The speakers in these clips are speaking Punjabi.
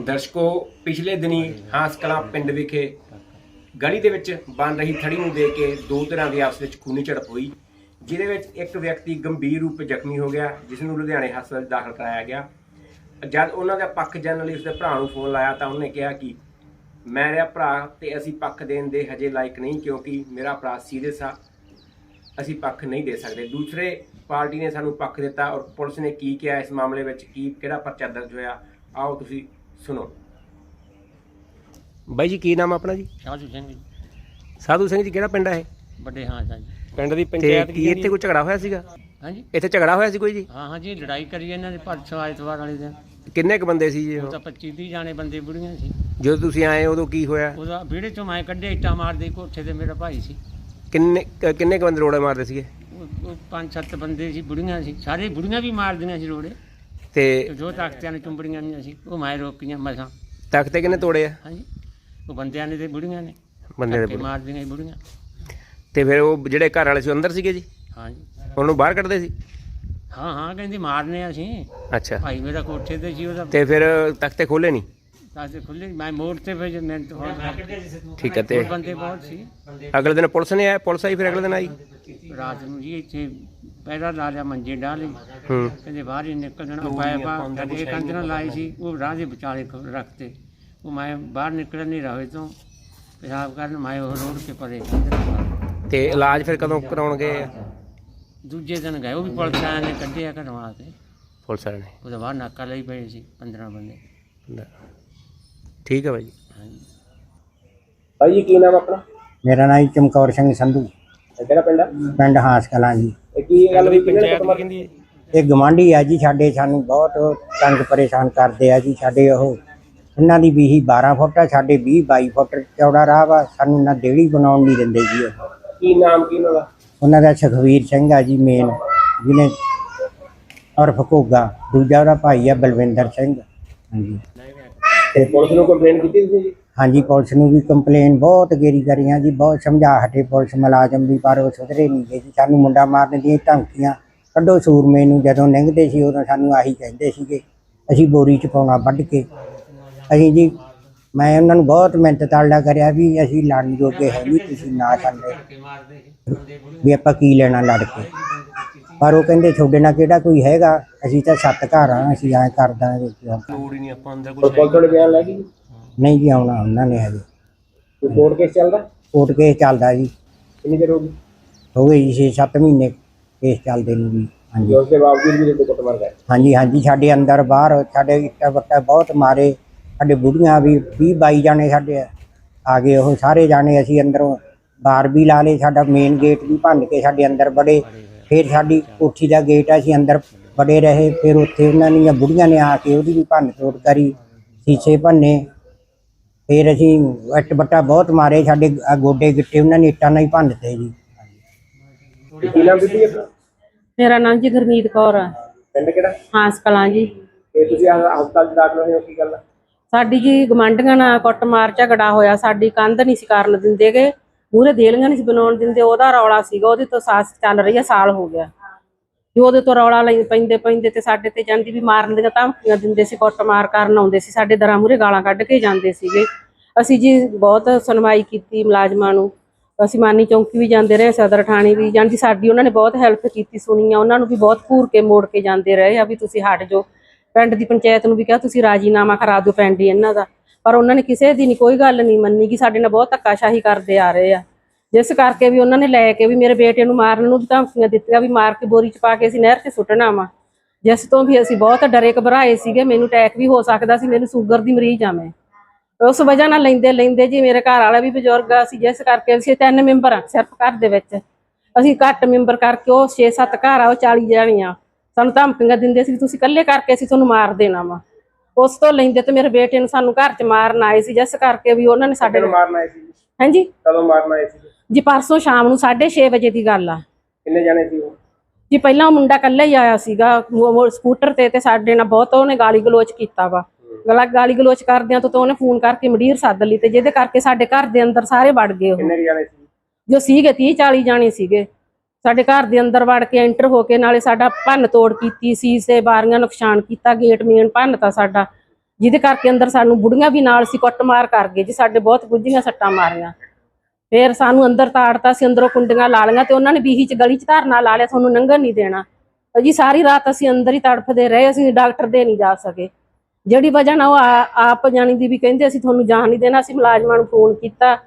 ਦਰਸ਼ਕੋ ਪਿਛਲੇ ਦਿਨੀ ਹਾਂਸ ਕਲਾਂ ਪਿੰਡ ਵਿਖੇ ਗਲੀ ਦੇ ਵਿੱਚ ਬਣ ਰਹੀ ਥੜੀ ਨੂੰ ਦੇਖ ਕੇ ਦੋ ਧਿਰਾਂ ਦੀ ਆਪਸ ਵਿੱਚ ਖੂਨੀ ਝੜਪ ਹੋਈ ਜਿਹਦੇ ਵਿੱਚ ਇੱਕ ਵਿਅਕਤੀ ਗੰਭੀਰ ਰੂਪ ਜ਼ਖਮੀ ਹੋ ਗਿਆ ਜਿਸ ਨੂੰ ਲੁਧਿਆਣੇ ਹਸਪਤਾਲ ਦਾਖਲ ਕਰਾਇਆ ਗਿਆ। ਜਦ ਉਹਨਾਂ ਦਾ ਪੱਖ ਜਾਣਨ ਲਈ ਉਸਦੇ ਭਰਾ ਨੂੰ ਫੋਨ ਲਾਇਆ ਤਾਂ ਉਹਨੇ ਕਿਹਾ ਕਿ ਮੇਰਾ ਭਰਾ ਤੇ ਅਸੀਂ ਪੱਖ ਦੇਣ ਦੇ ਹਜੇ ਲਾਇਕ ਨਹੀਂ ਕਿਉਂਕਿ ਮੇਰਾ ਭਰਾ ਸੀਰੀਅਸ ਆ। ਅਸੀਂ ਪੱਖ ਨਹੀਂ ਦੇ ਸਕਦੇ। ਦੂਸਰੇ ਪਾਰਟੀ ਨੇ ਸਾਨੂੰ ਪੱਖ ਦਿੱਤਾ ਔਰ ਪੁਲਿਸ ਨੇ ਕੀ ਕਿਹਾ ਇਸ ਮਾਮਲੇ ਵਿੱਚ ਕੀ ਕਿਹੜਾ ਪਰਚਾ ਦਰਜ ਹੋਇਆ ਆਓ ਤੁਸੀਂ ਸੁਣੋ। ਬਾਈ ਜੀ ਕੀ ਨਾਮ ਆਪਣਾ ਜੀ? ਸਾਧੂ ਸਿੰਘ ਜੀ, ਸਾਧੂ ਸਿੰਘ ਜੀ ਕਿਹੜਾ ਪਿੰਡ ਹੈ ਇਹ? ਵੱਡੇ ਹਾਂ ਜੀ। ਪਿੰਡ ਦੀ ਪੰਚਾਇਤ ਕੀ ਇੱਥੇ ਕੋਈ ਝਗੜਾ ਹੋਇਆ ਸੀਗਾ? ਹਾਂਜੀ। ਇੱਥੇ ਝਗੜਾ ਹੋਇਆ ਸੀ ਕੋਈ ਜੀ? ਹਾਂ ਹਾਂ ਜੀ ਲੜਾਈ ਕਰੀ ਇਹਨਾਂ ਦੇ ਪਰਸੋਂ ਐਤਵਾਰ ਵਾਲੇ ਦਿਨ। ਕਿੰਨੇ ਕ ਬੰਦੇ ਸੀ ਜੀ ਉਹ ਉਹ? ਤਾਂ 25 30 ਜਾਣੇ ਬੰਦੇ ਬੁੜੀਆਂ ਸੀ। ਜਦੋਂ ਤੁਸੀਂ ਆਏ ਉਦੋਂ ਕੀ ਹੋਇਆ? ਉਹਦਾ ਵਿਹੜੇ ਚੋਂ ਮੈਂ ਕੱਢੇ ਇੱਟਾਂ ਮਾਰਦੇ ਕੋਠੇ ਤੇ ਮੇਰਾ ਭਾਈ ਸੀ। ਕਿੰਨੇ ਕ- ਕਿੰਨੇ ਕ ਬੰਦੇ ਰੋੜੇ ਮਾਰਦੇ ਸੀਗੇ? ਉਹ ਉਹ ਪੰਜ ਸੱਤ ਬੰਦੇ ਸੀ ਬੁੜੀਆਂ ਸੀ। ਸਾਰੇ ਬੁੜੀਆਂ ਵੀ ਮਾਰਦੀਆਂ ਸੀ ਰੋੜੇ। ਤੇ ਤੇ ਜੋ ਤਾਕਤਿਆਂ ਨੇ ਚੁੰਬੜੀਆਂ ਨਹੀਂ ਸੀ ਉਹ ਮੈਂ ਰੋਕੀਆਂ ਮਸਾਂ ਤਖਤੇ ਕਿੰਨੇ ਤੋੜੇ ਆ? ਹਾਂਜੀ ਉਹ ਬੰਦਿਆਂ ਨੇ ਤੇ ਬੁੜੀਆਂ ਨੇ ਬੰਦੇ ਦੇ ਧੱਕੇ। ਮਾਰਦੀਆਂ ਸੀ ਬੁੜੀਆਂ। ਤੇ ਫਿਰ ਉਹ ਜਿਹੜੇ ਘਰ ਵਾਲੇ ਸੀ ਉਹ ਅੰਦਰ ਸੀਗੇ ਜੀ? ਹਾਂਜੀ। ਉਹਨੂੰ ਬਾਹਰ ਕੱਢਦੇ ਸੀ? ਹਾਂ ਹਾਂ ਕਹਿੰਦੀ ਮਾਰਨੇ ਆ ਅਸੀਂ। ਅੱਛਾ। ਭਾਈ ਮੇਰਾ ਕੋਠੇ ਤੇ ਸੀ ਉਹਦਾ ਤੇ ਫਿਰ ਤਖਤੇ ਖੋਲੇ ਨਹੀਂ? ਤਾਸੇ ਖੁੱਲੇ ਮੈਂ ਮੋੜ ਤੇ ਫਿਰ ਮੈਂ ਤਾਂ ਹੋਰ ਠੀਕ ਹੈ ਤੇ ਬੰਦੇ ਬਹੁਤ ਸੀ। ਅਗਲੇ ਦਿਨ ਪੁਲਿਸ ਨੇ ਆਇਆ ਪੁਲਿਸ ਆਈ ਫਿਰ ਅਗਲੇ ਦਿਨ ਆਈ? ਰਾਤ ਨੂੰ ਜੀ ਇੱਥੇ ਪਹਿਲਾਂ ਲਾ ਲਿਆ ਮੰਜੇ ਡਾਲੇ ਹੂੰ। ਕਹਿੰਦੇ ਬਾਹਰ ਹੀ ਨਿਕਲਣਾ ਪਾਇਪਾ ਕਦੇ ਕੰਜਣਾ ਲਾਈ ਸੀ ਉਹ ਰਾਹ ਦੇ ਵਿਚਾਲੇ ਰੱਖਤੇ। ਉਹ ਮੈਂ ਬਾਹਰ ਨਿਕਲ ਨਹੀਂ ਰਹੇ ਤੋਂ ਪਿਸ਼ਾਬ ਕਰਨ ਮੈਂ ਉਹ ਰੋਡ ਕੇ ਪਰੇ ਤੇ ਇਲਾਜ ਫਿਰ ਕਦੋਂ ਕਰਾਉਣ ਗਏ ਆ? ਦੂਜੇ ਦਿਨ ਗਏ ਉਹ ਵੀ ਪੁਲਿਸ ਆਇਆ ਨੇ ਕੱਢਿਆ ਕਢਵਾ ਕੇ ਪੁਲਿਸ ਵਾਲੇ ਨੇ। ਉਹਦੇ ਬਾਹਰ ਨਾਕਾ ਲਈ ਪਏ ਸੀ 15 ਬੰਦੇ। ਲੈ। ਠੀਕ ਹੈ ਬਾਈ ਜੀ। ਹਾਂਜੀ। ਭਾਈ ਜੀ ਕੀ ਨਾਮ ਆਪਣਾ? ਮੇਰਾ ਨਾਮ ਚਮਕੌਰ ਸਿੰਘ ਸੰਧੂ। ਕਿਹੜਾ ਪਿੰਡ ਆ? ਪਿੰਡ ਹਾਸ ਕਲਾਂ ਜੀ। ਇਹ ਕੀ ਗੱਲ ਵੀ ਪੰਚਾਇਤ ਕੀ ਕਹਿੰਦੀ ਹੈ ਇਹ ਗਵਾਂਢੀ ਆ ਜੀ ਸਾਡੇ ਸਾਨੂੰ ਬਹੁਤ ਤੰਗ ਪਰੇਸ਼ਾਨ ਕਰਦੇ ਆ ਜੀ ਸਾਡੇ ਉਹ। ਇਹਨਾਂ ਦੀ ਵੀਹੀ 12 ਫੁੱਟ ਆ ਸਾਡੇ 20 22 ਫੁੱਟ ਚੌੜਾ ਰਾਹ ਵਾ ਸਾਨੂੰ ਨਾ ਦੇੜੀ ਬਣਾਉਣ ਨਹੀਂ ਦਿੰਦੇ ਜੀ ਉਹ। ਕੀ ਨਾਮ ਕੀ ਉਹਨਾਂ ਦਾ? ਉਹਨਾਂ ਦਾ ਸੁਖਵੀਰ ਸਿੰਘ ਆ ਜੀ ਮੇਨ ਜਿਹਨੇ ਔਰ ਫਕੋਗਾ ਦੂਜਾ ਉਹਦਾ ਭਾਈ ਆ ਬਲਵਿੰਦਰ ਸਿੰਘ। ਹਾਂਜੀ। ਤੇ ਪੁਲਿਸ ਨੂੰ ਕੰਪਲੇਂਟ ਕੀਤੀ ਤੁਸੀਂ ਜੀ? ਹਾਂਜੀ ਪੁਲਿਸ ਨੂੰ ਵੀ ਕੰਪਲੇਨ ਬਹੁਤ ਗੇਰੀ ਕਰੀਆਂ ਜੀ ਬਹੁਤ ਸਮਝਾ ਹਟੇ ਪੁਲਿਸ ਮੁਲਾਜ਼ਮ ਵੀ ਪਰ ਉਹ ਸੁਧਰੇ ਨਹੀਂ ਗਏ ਜੀ। ਸਾਨੂੰ ਮੁੰਡਾ ਮਾਰਨ ਦੀਆਂ ਧਮਕੀਆਂ ਕੱਢੋ ਸੂਰਮੇ ਨੂੰ ਜਦੋਂ ਲੰਘਦੇ ਸੀ ਉਦੋਂ ਸਾਨੂੰ ਆਹੀ ਕਹਿੰਦੇ ਸੀਗੇ ਅਸੀਂ ਬੋਰੀ ਚ ਪਾਉਣਾ ਵੱਢ ਕੇ। ਅਸੀਂ ਜੀ ਮੈਂ ਉਹਨਾਂ ਨੂੰ ਬਹੁਤ ਮਿਹਨਤ ਤਾਲਾ ਕਰਿਆ ਵੀ ਅਸੀਂ ਲੜਨ ਜੋਗੇ ਹੈ ਨਹੀਂ ਤੁਸੀਂ ਨਾ ਸਾਡੇ। ਵੀ ਆਪਾਂ ਕੀ ਲੈਣਾ ਲੜ ਕੇ। ਪਰ ਉਹ ਕਹਿੰਦੇ ਤੁਹਾਡੇ ਨਾਲ ਕਿਹੜਾ ਕੋਈ ਹੈਗਾ? ਅਸੀਂ ਤਾਂ ਸੱਤ ਘਰ ਆ ਅਸੀਂ ਐਂ ਕਰ ਦਾਂਗੇ ਲੋੜ ਹੀ ਨਹੀਂ ਆਪਾਂ ਅੰਦਰ ਕੋਈ ਬਿਆਨ ਲੈ ਗਈ ਨਹੀਂ ਜੀ ਆਉਣਾ ਉਹਨਾਂ ਨੇ ਹਜੇ। ਕੋਈ ਕੋਰਟ ਕੇਸ ਚੱਲਦਾ? ਕੋਰਟ ਕੇਸ ਚੱਲਦਾ ਜੀ। ਕਿੰਨੀ ਦੇਰ ਹੋ ਗਈ? ਹੋ ਗਈ ਜੀ 6-7 ਮਹੀਨੇ ਕੇਸ ਚੱਲਦੇ ਨੂੰ ਜੀ ਹਾਂਜੀ। ਉਸ ਦੇ ਬਾਵਜੂਦ ਵੀ ਤੁਹਾਡੇ ਕੁੱਟਮਾਰ ਕਰ ਹਾਂਜੀ ਹਾਂਜੀ ਸਾਡੇ ਅੰਦਰ ਬਾਹਰ ਸਾਡੇ ਇੱਟਾਂ ਵੱਟਾਂ ਬਹੁਤ ਮਾਰੇ। ਸਾਡੇ ਬੁੜੀਆਂ ਵੀ 20 22 ਜਾਣੇ ਸਾਡੇ ਆ ਗਏ ਉਹ ਸਾਰੇ ਜਾਣੇ ਅਸੀਂ ਅੰਦਰੋਂ ਬਾਹਰ ਵੀ ਲਾ ਲਏ। ਸਾਡਾ ਮੇਨ ਗੇਟ ਵੀ ਭੰਨ ਕੇ ਸਾਡੇ ਅੰਦਰ ਬੜੇ ਫਿਰ ਸਾਡੀ ਕੋਠੀ ਦਾ ਗੇਟ ਆ ਅਸੀਂ ਅੰਦਰ ਬੜੇ ਰਹੇ। ਫਿਰ ਉੱਥੇ ਉਹਨਾਂ ਦੀਆਂ ਬੁੜੀਆਂ ਨੇ ਆ ਕੇ ਉਹਦੀ ਵੀ ਭੰਨ ਤੋੜ ਕਰੀ ਸ਼ੀਸ਼ੇ ਭੰਨੇ। ਫਿਰ ਅਸੀਂ ਇੱਟ ਬੱਟਾ ਬਹੁਤ ਮਾਰੇ ਸਾਡੇ ਆਹ ਗੋਡੇ ਗਿੱਟੇ ਉਹਨਾਂ ਨੇ ਇੱਟਾਂ ਨਾਲ ਹੀ ਭੰਨ ਦਿੱਤੇ ਜੀ ਕੀ ਨਾਮ ਦਿੱਤੀ ਆਪਣਾ? ਮੇਰਾ ਨਾਮ ਜੀ ਗੁਰਮੀਤ ਕੌਰ ਆ। ਪਿੰਡ ਕਿਹੜਾ? ਹਾਂਸ ਕਲਾਂ ਜੀ। ਤੇ ਤੁਸੀਂ ਆਹ ਹਸਪਤਾਲ ਚ ਦਾਖਲ ਹੋਏ ਹੋ ਕੀ ਗੱਲ ਆ? ਸਾਡੀ ਜੀ ਗਮਾਂਡੀਆਂ ਨਾਲ ਕੁੱਟਮਾਰ ਝਗੜਾ ਹੋਇਆ ਸਾਡੀ ਕੰਧ ਨਹੀਂ ਸੀ ਕਰਨ ਦਿੰਦੇਗੇ ਮੂਰੇ ਦੇਲੀਆਂ ਨਹੀਂ ਸੀ ਬਣਾਉਣ ਦਿੰਦੇ ਉਹਦਾ ਰੌਲਾ ਸੀਗਾ ਉਹਦੀ ਤੋਂ ਸਾਸ ਚੱਲ ਰਹੀ ਆ ਸਾਲ ਹੋ ਗਿਆ। ਜੋ ਉਹਦੇ ਤੋਂ ਰੌਲਾ ਲਈ ਪੈਂਦੇ ਪੈਂਦੇ ਤੇ ਸਾਡੇ ਤੇ ਜਾਂਦੀ ਵੀ ਮਾਰਨ ਦੀਆਂ ਧਮਕੀਆਂ ਦਿੰਦੇ ਸੀ, ਕੁੱਟਮਾਰ ਕਰਨ ਆਉਂਦੇ ਸੀ, ਸਾਡੇ ਦਰਾਂ ਮੂਰੇ ਗਾਲਾਂ ਕੱਢ ਕੇ ਜਾਂਦੇ ਸੀਗੇ। ਅਸੀਂ ਜੀ ਬਹੁਤ ਸੁਣਵਾਈ ਕੀਤੀ ਮੁਲਾਜ਼ਮਾਂ ਨੂੰ। ਅਸੀਂ ਮਾਨੀ ਚੌਂਕੀ ਵੀ ਜਾਂਦੇ ਰਹੇ, ਸਦਰ ਥਾਣੇ ਵੀ। ਜਾਂਦੀ ਸਾਡੀ ਉਹਨਾਂ ਨੇ ਬਹੁਤ ਹੈਲਪ ਕੀਤੀ ਸੁਣੀ ਆ ਉਹਨਾਂ ਨੂੰ ਵੀ ਬਹੁਤ ਘੂਰ ਕੇ ਮੋੜ ਕੇ ਜਾਂਦੇ ਰਹੇ ਆ ਵੀ ਤੁਸੀਂ ਹਟ ਜਾਓ। ਪਿੰਡ ਦੀ ਪੰਚਾਇਤ ਨੂੰ ਵੀ ਕਿਹਾ, ਤੁਸੀਂ ਰਾਜੀਨਾਮਾ ਕਰਾ ਦਿਓ ਪਿੰਡ ਹੀ ਇਹਨਾਂ ਦਾ। ਪਰ ਉਹਨਾਂ ਨੇ ਕਿਸੇ ਦੀ ਨਹੀਂ ਕੋਈ ਗੱਲ ਨਹੀਂ ਮੰਨੀ ਕਿ ਸਾਡੇ ਨਾਲ ਬਹੁਤ ਧੱਕਾਸ਼ਾਹੀ ਕਰਦੇ ਆ ਰਹੇ ਆ। ਜਿਸ ਕਰਕੇ ਵੀ ਉਹਨਾਂ ਨੇ ਲੈ ਕੇ ਵੀ ਮੇਰੇ ਬੇਟੇ ਨੂੰ ਮਾਰਨ ਨੂੰ ਧਮਕੀਆਂ ਦਿੱਤੀਆਂ ਵੀ ਮਾਰ ਕੇ ਬੋਰੀ ਚ ਪਾ ਕੇ ਅਸੀਂ ਨਹਿਰ ਤੇ ਸੁੱਟਣਾ ਵਾ। ਜਿਸ ਤੋਂ ਵੀ ਅਸੀਂ ਬਹੁਤ ਡਰੇ ਘਬਰਾਏ ਸੀਗੇ ਮੈਨੂੰ ਅਟੈਕ ਵੀ ਹੋ ਸਕਦਾ ਸੀ ਮੈਨੂੰ ਸ਼ੂਗਰ ਦੀ ਮਰੀਜ਼ ਆ ਮੈਂ। ਉਸ ਵਜ੍ਹਾ ਨਾਲ ਲੈਂਦੇ ਲੈਂਦੇ ਜੀ ਮੇਰੇ ਘਰ ਵਾਲਾ ਵੀ ਬਜ਼ੁਰਗ ਆ ਸੀ ਜਿਸ ਕਰਕੇ ਅਸੀਂ ਤਿੰਨ ਮੈਂਬਰ ਆ ਸਿਰਫ ਘਰ ਦੇ ਵਿੱਚ। ਅਸੀਂ ਘੱਟ ਮੈਂਬਰ ਕਰਕੇ ਉਹ 6-7 ਘਰ ਆ ਉਹ 40 ਜਾਣੀਆਂ। ਸਾਨੂੰ ਧਮਕੀਆਂ ਦਿੰਦੇ ਸੀ ਤੁਸੀਂ ਇਕੱਲੇ ਕਰਕੇ ਅਸੀਂ ਤੁਹਾਨੂੰ ਮਾਰ ਦੇਣਾ ਵਾ। ਉਸ ਤੋਂ ਲੈਂਦੇ ਤੇ ਮੇਰੇ ਬੇਟੇ ਨੂੰ ਸਾਨੂੰ ਘਰ 'ਚ ਮਾਰਨ ਆਏ ਸੀ ਜਿਸ ਕਰਕੇ ਵੀ ਉਹਨਾਂ ਨੇ ਸਾਡੇ ਮਾਰਨ ਆਏ ਸੀ ਹਾਂਜੀ ਕਦੋਂ ਮਾਰਨ ਆਏ ਸੀ ਜੀ ਪਰਸੋਂ ਸ਼ਾਮ ਨੂੰ 6:30 ਵਜੇ ਦੀ ਗੱਲ ਆ। ਕਿੰਨੇ ਜਾਣੇ ਸੀ ਉਹ? ਜੀ ਪਹਿਲਾਂ ਉਹ ਮੁੰਡਾ ਇਕੱਲਾ ਹੀ ਆਇਆ ਸੀਗਾ ਮੋ- ਸਕੂਟਰ ਤੇ ਤੇ ਸਾਡੇ ਨਾਲ ਬਹੁਤ ਉਹਨੇ ਗਾਲੀ ਗਲੋਚ ਕੀਤਾ ਵਾ। ਗਲਾ ਗਾਲੀ ਗਲੋਚ ਕਰਦਿਆਂ ਤੋਂ ਤਾਂ ਉਹਨੇ ਫੋਨ ਕਰਕੇ ਮਡੀਰ ਸੱਦ ਲਈ ਤੇ ਜਿਹਦੇ ਕਰਕੇ ਸਾਡੇ ਘਰ ਦੇ ਅੰਦਰ ਸਾਰੇ ਵੜ ਗਏ ਉਹ। ਕਿੰਨੇ ਕੁ ਜਾਣੇ ਸੀ? ਜੋ ਸੀਗੇ 30 40 ਜਾਣੇ ਸੀਗੇ। ਸਾਡੇ ਘਰ ਦੇ ਅੰਦਰ ਵੜ ਕੇ ਐਂਟਰ ਹੋ ਕੇ ਨਾਲੇ ਸਾਡਾ ਭੰਨ ਤੋੜ ਕੀਤੀ ਸੀ ਸੇ ਬਾਰੀਆਂ ਨੁਕਸਾਨ ਕੀਤਾ ਗੇਟ ਮੇਨ ਭੰਨਤਾ ਸਾਡਾ। ਜਿਹਦੇ ਕਰਕੇ ਅੰਦਰ ਸਾਨੂੰ ਬੁੜੀਆਂ ਵੀ ਨਾਲ ਸੀ ਕੁੱਟਮਾਰ ਕਰ ਗਏ ਜੀ ਸਾਡੇ ਬਹੁਤ ਗੁੱਝੀਆਂ ਸੱਟਾਂ ਮਾਰੀਆਂ। ਫਿਰ ਸਾਨੂੰ ਅੰਦਰ ਤਾੜਤਾ ਸੀ, ਅੰਦਰੋਂ ਕੁੰਡੀਆਂ ਲਾ ਲਈਆਂ ਤੇ ਉਹਨਾਂ ਨੇ ਬੀਹੀ ਚ ਗਲੀ ਚ ਧਰਨਾ ਲਾ ਲਿਆ, ਤੁਹਾਨੂੰ ਲੰਘਣ ਨਹੀਂ ਦੇਣਾ। ਜੀ ਸਾਰੀ ਰਾਤ ਅਸੀਂ ਅੰਦਰ ਹੀ ਤੜਫਦੇ ਰਹੇ, ਅਸੀਂ ਡਾਕਟਰ ਦੇ ਨਹੀਂ ਜਾ ਸਕੇ। ਜਿਹੜੀ ਵਜ੍ਹਾ ਨਾਲ ਉਹ ਆ- ਆਪ ਜਾਣੀ ਦੀ ਵੀ ਕਹਿੰਦੇ ਅਸੀਂ ਤੁਹਾਨੂੰ ਜਾਣ ਨਹੀਂ ਦੇਣਾ, ਅਸੀਂ ਮੁਲਾਜ਼ਮਾਂ ਨੂੰ ਫੋਨ ਕੀਤਾ।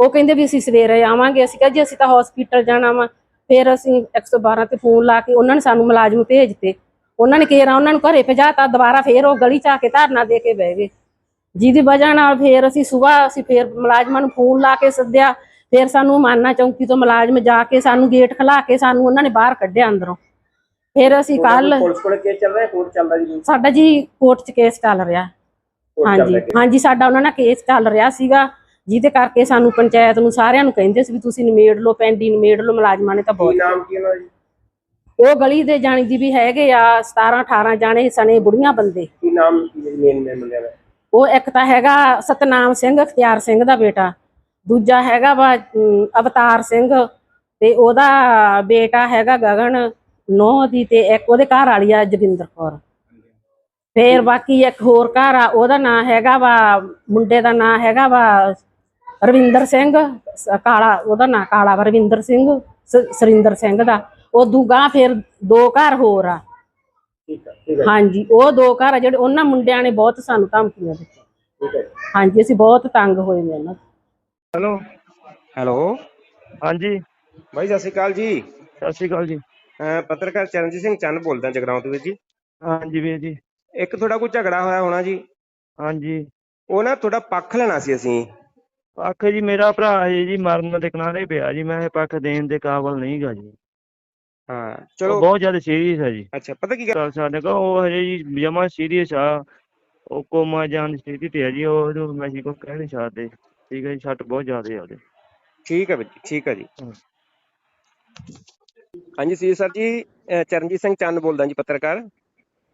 ਉਹ ਕਹਿੰਦੇ ਵੀ ਅਸੀਂ ਸਵੇਰੇ ਆਵਾਂਗੇ, ਅਸੀਂ ਕਿਹਾ ਜੀ, ਅਸੀਂ ਤਾਂ ਹਸਪੀਟਲ ਜਾਣਾ ਵਾ। ਫਿਰ ਅਸੀਂ 112 ਤੇ ਫੋਨ ਲਾ ਕੇ ਉਹਨਾਂ ਨੇ ਸਾਨੂੰ ਮੁਲਾਜ਼ਮ ਭੇਜਤੇ। ਉਹਨਾਂ ਨੇ ਕਿਹਾ, ਉਹਨਾਂ ਨੂੰ ਘਰੇ ਭਜਾਤਾ, ਦੁਬਾਰਾ ਫੇਰ ਉਹ ਗਲੀ ਚ ਆ ਕੇ ਧਰਨਾ ਦੇ ਕੇ ਬਹਿ ਗਏ। ਜਿਹਦੀ ਵਜ੍ਹਾ ਨਾਲ ਫੇਰ ਅਸੀਂ ਸਵੇਰ ਅਸੀਂ ਫੇਰ ਮੁਲਾਜ਼ਮਾਂ ਨੂੰ ਫੋਨ ਲਾ ਕੇ ਸੱਦਿਆ। ਫੇਰ ਸਾਨੂੰ ਮਾਨਾ ਚੌਂਕੀ ਤੋਂ ਮੁਲਾਜ਼ਮ ਜਾ ਕੇ ਸਾਨੂੰ ਗੇਟ ਖਲਾ ਕੇ ਸਾਨੂੰ ਉਹਨਾਂ ਨੇ ਬਾਹਰ ਕੱਢਿਆ ਅੰਦਰੋਂ। ਫਿਰ ਅਸੀਂ ਕੱਲ ਪੁਲਿਸ ਕੋਲੇ ਕੇਸ ਚੱਲ ਰਿਹਾ ਕੋਰਟ ਚੱਲਦਾ ਜੀ? ਸਾਡਾ ਜੀ ਕੋਰਟ 'ਚ ਕੇਸ ਚੱਲ ਰਿਹਾ। ਹਾਂਜੀ ਹਾਂਜੀ ਸਾਡਾ ਉਹਨਾਂ ਨਾਲ ਕੇਸ ਚੱਲ ਰਿਹਾ ਸੀਗਾ। ਜਿਹਦੇ ਕਰਕੇ ਸਾਨੂੰ ਪੰਚਾਇਤ ਨੂੰ ਸਾਰਿਆਂ ਨੂੰ ਕਹਿੰਦੇ ਸੀ ਵੀ ਤੁਸੀਂ ਨਿਮੇੜ ਲਓ ਪੈਂਡੀ ਨਿਮੇੜ ਲਓ ਮੁਲਾਜ਼ਮਾਂ ਨੇ ਤਾਂ ਬਹੁਤ ਨਾਮ ਕੀ ਉਹਨਾਂ ਜੀ? ਉਹ ਗਲੀ ਦੇ ਜਾਣੀ ਦੀ ਵੀ ਹੈਗੇ ਆ 17 18 ਜਾਣੇ ਸਣੇ ਬੁੜੀਆਂ ਬੰਦੇ। ਕੀ ਨਾਮ ਮੇਨ ਮੇਨ ਬੰਦਿਆਂ ਦਾ? ਉਹ ਇੱਕ ਤਾਂ ਹੈਗਾ ਸਤਨਾਮ ਸਿੰਘ ਅਖਤਿਆਰ ਸਿੰਘ ਦਾ ਬੇਟਾ। ਦੂਜਾ ਹੈਗਾ ਵਾ ਅਵਤਾਰ ਸਿੰਘ ਤੇ ਉਹਦਾ ਬੇਟਾ ਹੈਗਾ ਗਗਨ ਨੌ ਦੀ ਤੇ ਇੱਕ ਉਹਦੇ ਘਰ ਵਾਲੀ ਆ ਜੋਗਿੰਦਰ ਕੌਰ। ਫੇਰ ਬਾਕੀ ਇੱਕ ਹੋਰ ਘਰ ਆ ਉਹਦਾ ਨਾਂ ਹੈਗਾ ਵਾ ਮੁੰਡੇ ਦਾ ਨਾਂ ਹੈਗਾ ਵਾ ਰਵਿੰਦਰ ਸਿੰਘ ਕਾਲਾ ਉਹਦਾ ਨਾਂ ਕਾਲਾ ਵਾ, ਰਵਿੰਦਰ ਸਿੰਘ ਸਰਿੰਦਰ ਸਿੰਘ ਦਾ। ਉਹ ਦੂਗਾ ਫਿਰ ਦੋ ਘਰ ਹੋਰ ਆ। ਹਾਂਜੀ ਉਹ ਦੋ ਘਰ ਆ ਜਿਹੜੇ ਉਹਨਾਂ ਮੁੰਡਿਆਂ ਨੇ ਬਹੁਤ ਸਾਨੂੰ ਧਮਕੀਆਂ ਦਿੱਤੀਆਂ। ਹਾਂਜੀ ਅਸੀਂ ਬਹੁਤ ਤੰਗ ਹੋਏ ਨੇ ਉਹਨਾਂ। ਹੈਲੋ। ਹੈਲੋ। ਹਾਂਜੀ। ਬਾਈ ਸਤਿ ਸ਼੍ਰੀ ਅਕਾਲ ਜੀ। ਸਤਿ ਸ਼੍ਰੀ ਅਕਾਲ ਜੀ। ਅਹ ਪੱਤਰਕਾਰ ਚਰਨਜੀਤ ਸਿੰਘ ਚੰਨ ਬੋਲਦਾ ਜਗਰਾਉਂ ਤੋਂ ਵੀਰ ਜੀ। ਹਾਂਜੀ ਵੀਰ ਜੀ। ਇੱਕ ਤੁਹਾਡਾ ਕੋਈ ਝਗੜਾ ਹੋਇਆ ਹੋਣਾ ਜੀ? ਹਾਂਜੀ। ਉਹ ਨਾ ਤੁਹਾਡਾ ਪੱਖ ਲੈਣਾ ਸੀ ਅਸੀਂ। ਪੱਖ ਜੀ ਮੇਰਾ ਭਰਾ ਹੈ ਜੀ ਮਰਨ ਦੇ ਕਿਨਾਰੇ ਪਿਆ ਜੀ। ਮੈਂ ਇਹ ਪੱਖ ਦੇਣ ਦੇ ਕਾਬਲ ਨਹੀਂ ਗਾ ਜੀ। ਹਾਂ ਉਹ ਚਲੋ ਬਹੁਤ ਜ਼ਿਆਦਾ ਸੀਰੀਅਸ ਹੈ ਜੀ। ਅੱਛਾ ਪਤਾ ਕੀ ਗੱਲ? ਤਾਂ ਸਾਡੇ ਕੋਲ ਉਹ ਹਜੇ ਜੀ ਜਮਾ ਸੀਰੀਅਸ ਆ। ਉਹ ਕੋਮਾ ਜਾਣ ਸਥਿਤੀ ਤੇ ਹੈ ਜੀ ਉਹ ਮੈਂ ਜੀ ਕੋ ਕਹਿ ਨਹੀਂ ਸਕਦੇ। ਠੀਕ ਹੈ ਜੀ ਸੱਟ ਬਹੁਤ ਜ਼ਿਆਦਾ ਹੈ ਉਹਦੇ। ਠੀਕ ਹੈ ਵੀਰ ਜੀ ਠੀਕ ਹੈ ਜੀ। ਹਾਂਜੀ ਸੀ ਸਰ ਜੀ ਅਹ ਚਰਨਜੀਤ ਸਿੰਘ ਚੰਨ ਬੋਲਦਾ ਜੀ ਪੱਤਰਕਾਰ।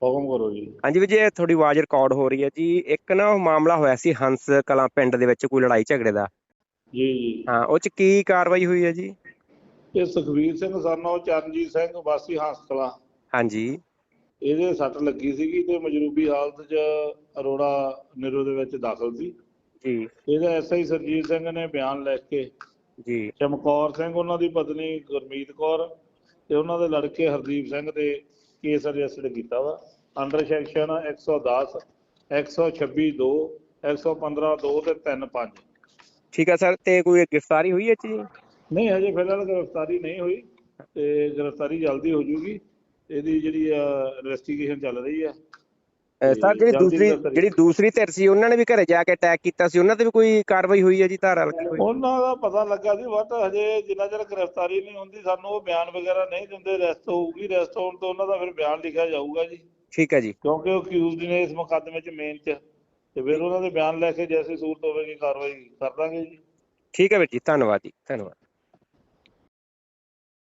ਹੁਕਮ ਕਰੋ ਜੀ। ਹਾਂਜੀ ਵੀ ਜੀ ਤੁਹਾਡੀ ਆਵਾਜ਼ ਰਿਕਾਰਡ ਹੋ ਰਹੀ ਹੈ ਜੀ। ਇੱਕ ਨਾ ਉਹ ਮਾਮਲਾ ਹੋਇਆ ਸੀ ਹੰਸ ਕਲਾਂ ਪਿੰਡ ਦੇ ਵਿੱਚ ਕੋਈ ਲੜਾਈ ਝਗੜੇ ਦਾ। ਜੀ ਜੀ। ਹਾਂ ਉਹ ਚ ਕੀ ਕਾਰਵਾਈ ਹੋਈ ਹੈ ਜੀ? ਇਹ ਸੁਖਵੀਰ ਸਿੰਘ ਸਾਨੋ ਚਰਨਜੀਤ ਸਿੰਘ ਵਾਸੀ ਹੰਸਕਲਾ ਹਾਂਜੀ। ਇਹਦੇ ਸੱਟ ਲੱਗੀ ਸੀਗੀ ਤੇ ਮਜਰੂਬੀ ਹਾਲਤ 'ਚ ਅਰੋੜਾ ਨਿਰੋ ਦੇ ਵਿੱਚ ਦਾਖਲ ਸੀ। ਜੀ। ਇਹਦਾ ਐਸਆਈ ਸਰਜੀਤ ਸਿੰਘ ਨੇ ਬਿਆਨ ਲਿਖ ਕੇ ਜੀ। ਚਮਕੌਰ ਸਿੰਘ ਉਹਨਾਂ ਦੀ ਪਤਨੀ ਗੁਰਮੀਤ ਕੌਰ ਤੇ ਉਹਨਾਂ ਦੇ ਲੜਕੇ ਹਰਦੀਪ ਸਿੰਘ ਤੇ ਕੇਸ ਰਜਿਸਟਰਡ ਕੀਤਾ ਵਾ। ਅੰਡਰ ਸੈਕਸ਼ਨ 110 126 2 115 2 ਤੇ 3 5 ਠੀਕ ਹੈ ਸਰ ਤੇ ਕੋਈ ਗ੍ਰਿਫਤਾਰੀ ਹੋਈ ਹੈ ਜੀ? ਨਹੀਂ ਹਜੇ ਫਿਲਹਾਲ ਗ੍ਰਿਫਤਾਰੀ ਨਹੀਂ ਹੋਈ ਤੇ ਗ੍ਰਿਫਤਾਰੀ ਜਲਦੀ ਹੋ ਜੂਗੀ। ਇਹਦੀ ਜਿਹੜੀ ਇਨਵੈਸਟੀਗੇਸ਼ਨ ਚੱਲ ਰਹੀ ਆ। ਸਰ ਜਿਹੜੀ ਦੂਸਰੀ। ਜਿਹੜੀ ਦੂਸਰੀ ਧਿਰ ਸੀ ਉਹਨਾਂ ਨੇ ਵੀ ਘਰੇ ਜਾ ਕੇ ਅਟੈਕ ਕੀਤਾ ਸੀ? ਉਹਨਾਂ ਤੇ ਵੀ ਕੋਈ ਕਾਰਵਾਈ ਹੋਈ ਹੈ ਜੀ ਧਾਰਾ ਲੱਗੀ ਹੋਈ ਉਹਨਾਂ ਦਾ ਪਤਾ ਲੱਗਾ ਸੀ ਬਟ ਹਜੇ ਜਿੰਨਾ ਚਿਰ ਗ੍ਰਿਫਤਾਰੀ ਨਹੀਂ ਹੁੰਦੀ ਸਾਨੂੰ ਉਹ ਬਿਆਨ ਵਗੈਰਾ ਨਹੀਂ ਦਿੰਦੇ ਰੈਸਟ ਹੋਊਗੀ ਰੈਸਟ ਹੋਣ ਤੋਂ ਉਹਨਾਂ ਦਾ ਫਿਰ ਬਿਆਨ ਲਿਖਿਆ ਜਾਊਗਾ ਜੀ। ਠੀਕ ਹੈ ਜੀ। ਕਿਉਂਕਿ ਉਹ ਅਕਿਊਜ਼ਡ ਨੇ ਇਸ ਮੁਕੱਦਮੇ 'ਚ ਮੇਨ 'ਚ। ਤੇ ਫਿਰ ਉਹਨਾਂ ਦੇ ਬਿਆਨ ਲੈ ਕੇ ਜੈਸੀ ਸੂਰਤ ਹੋਵੇਗੀ ਕਾਰਵਾਈ ਕਰ ਦਾਂਗੇ ਜੀ। ਠੀਕ ਹੈ ਵੀਰ ਜੀ ਧੰਨਵਾਦ ਜੀ ਧੰਨਵਾਦ।